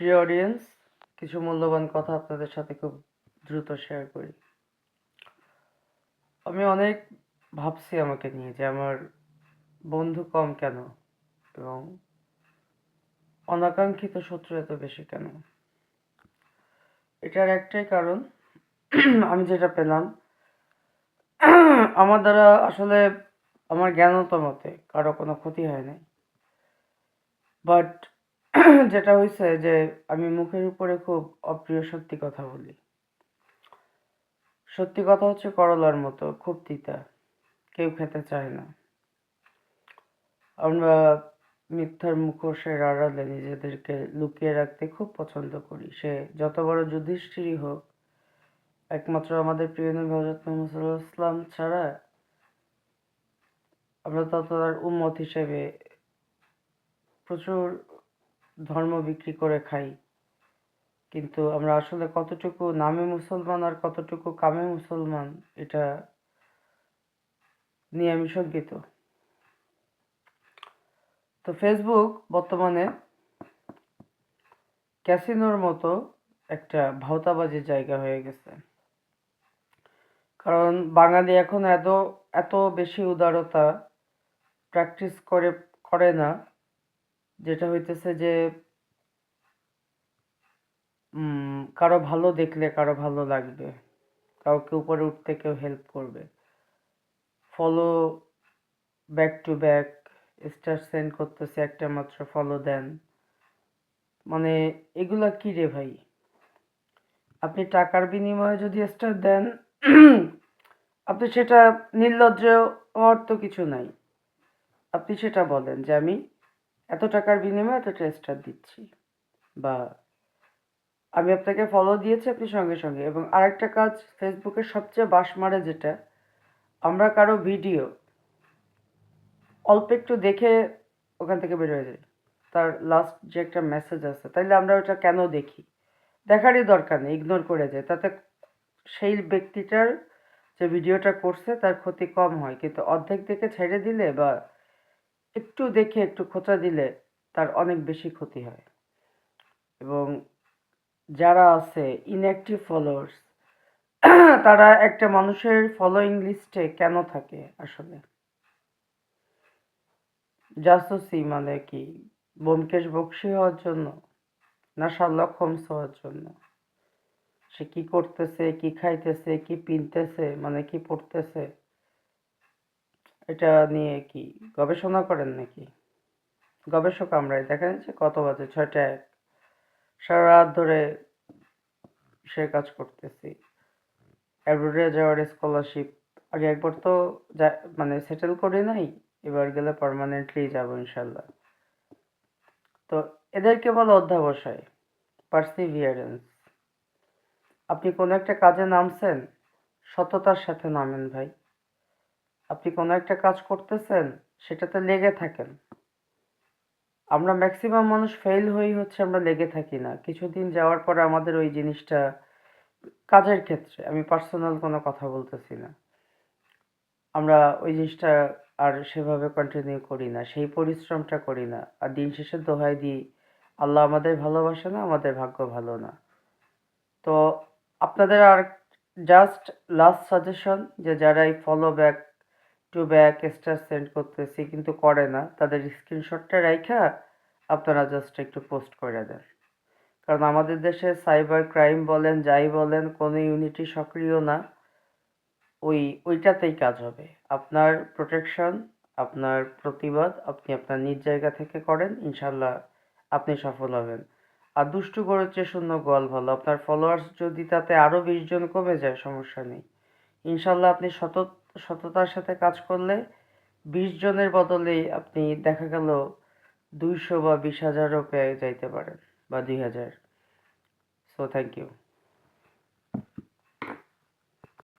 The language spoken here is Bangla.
প্রিয় অডিয়েন্স কিছু মূল্যবান কথা আপনাদের সাথে খুব দ্রুত শেয়ার করি। আমি অনেক ভাবছি আমাকে নিয়ে যে আমার বন্ধু কম কেন এবং অনাকাঙ্ক্ষিত শত্রু এত বেশি কেন? এটার একটাই কারণ, আমি যেটা পেলাম, আমার দ্বারা আসলে আমার জ্ঞানত মতে কারও কোনো ক্ষতি হয় নাই। বাট যেটা হয়েছে যে আমি মুখের উপরে খুব অপ্রিয় সত্যি কথা বলি। সত্যি কথা হচ্ছে করলার মতো, খুব তিতা, কেউ খেতে চায় না। আমরা মিথ্যার মুখোশের আড়ালে নিজেদেরকে লুকিয়ে রাখতে খুব পছন্দ করি। সে যত বড় যুধিষ্ঠিরই হোক, একমাত্র আমাদের প্রিয় নবী হজরত মোহাম্মদ ওয়াসাল্লাম ছাড়া আমরা তত তার উম্মত হিসেবে প্রচুর ধর্ম বিক্রি করে খাই। কিন্তু আমরা আসলে কতটুকু নামে মুসলমান আর কতটুকু কামে মুসলমান, এটা নিয়ে আমি শঙ্কিত। তো ফেসবুক বর্তমানে ক্যাসিনোর মতো একটা ভাওতাবাজির জায়গা হয়ে গেছে। কারণ বাঙালি এখন এত এত বেশি উদারতা প্র্যাকটিস করে করে না। যেটা হইতেছে যে কারও ভালো দেখলে কারও ভালো লাগবে। কাউকে উপরে উঠতে কেউ হেল্প করবে। Follow back to back star send করতেছে একটা মাত্র ফলো দেন। মানে এগুলা কি রে ভাই? আপনি টাকার বিনিময়ে যদি স্টার দেন, আপনি সেটা নির্লজ্জ হওয়ার তো কিছু নাই। আপনি সেটা বলেন যে আমি এত টাকার বিনিময়ে এতটা স্টার দিচ্ছি। বা আমি আপনাকে ফলো দিয়েছি আপনি সঙ্গে সঙ্গে এবং আরেকটা কাজ ফেসবুকের সবচেয়ে বাস মারে যেটা, আমরা কারও ভিডিও অল্প একটু দেখে ওখান থেকে বের হয়ে যাই। তার লাস্ট যে একটা মেসেজ আছে, তাইলে আমরা ওটা কেন দেখি? দেখারই দরকার নেই ইগনোর করে যায় তাতে সেই ব্যক্তিটার যে ভিডিওটা করছে, তার ক্ষতি কম হয়। কিন্তু অর্ধেক দেখে ছেড়ে দিলে বা একটু দেখে একটু খোঁচা দিলে তার অনেক বেশি ক্ষতি হয়। এবং যারা আছে ইনঅ্যাক্টিভ ফলোয়ার্স তারা একটা মানুষের ফলোয়িং লিস্টে কেন থাকে আসলে? জাসুসি মানে কি? ব্যোমকেশ বক্সি হওয়ার জন্য না শার্লক হোমস হওয়ার জন্য? সে কি করতেছে, কি খাইতেছে, কি পিনতেছে মানে কি পড়তেছে? এটা নিয়ে কি গবেষণা করেন নাকি? গবেষক আমরাই। দেখেন যে কত বাজে, ছয়টা এক। সারা রাত ধরে সে কাজ করতেছি। অ্যাব্রোডে যাওয়ার স্কলারশিপ, আগে একবার তো মানে সেটেল করি নাই, এবার গেলে পার্মানেন্টলি যাব ইনশাল্লাহ। তো এদেরকে বলে অধ্যাবসায়, পার্সিভিয়ারেন্স। আপনি কোনো একটা কাজে নামছেন, সততার সাথে নামেন ভাই। আপনি কোনো একটা কাজ করতেছেন, সেটাতে লেগে থাকেন। আমরা ম্যাক্সিমাম মানুষ ফেল হয়েই হচ্ছে আমরা লেগে থাকি না। কিছুদিন যাওয়ার পরে আমাদের ওই জিনিসটা কাজের ক্ষেত্রে, আমি পার্সোনাল কোনো কথা বলতেছি না। আমরা ওই জিনিসটা আর সেভাবে কন্টিনিউ করি না, সেই পরিশ্রমটা করি না। আর দিন শেষে দোহাই দিই, আল্লাহ আমাদের ভালোবাসে না, আমাদের ভাগ্য ভালো না। তো আপনাদের আর জাস্ট লাস্ট সাজেশন যে যারা এই follow back to back star send করতেছি, কিন্তু করে না। তাদের স্ক্রিনশটটা রাইখা আপনারা জাস্ট একটু পোস্ট করে দেন। কারণ আমাদের দেশে সাইবার ক্রাইম বলেন, যাই বলেন, কোনো ইউনিটি সক্রিয় না। ওই, ওইটাতেই কাজ হবে। আপনার প্রোটেকশন আপনার প্রতিবাদ আপনি আপনার নিজ জায়গা থেকে করেন ইনশাল্লাহ আপনি সফল হবেন। আর দুষ্টু চেয়ে শূন্য গোয়াল ভালো। আপনার ফলোয়ার্স যদি তাতে আরও বিশ কমে যায়, সমস্যা নেই। ইনশাল্লাহ আপনি সত সততার সাথে কাজ করলে বিশ জনের বদলে আপনি দেখা গেল দুইশো বা বিশ হাজারও পেয়ে যাইতে পারেন বা দুই হাজার। So thank you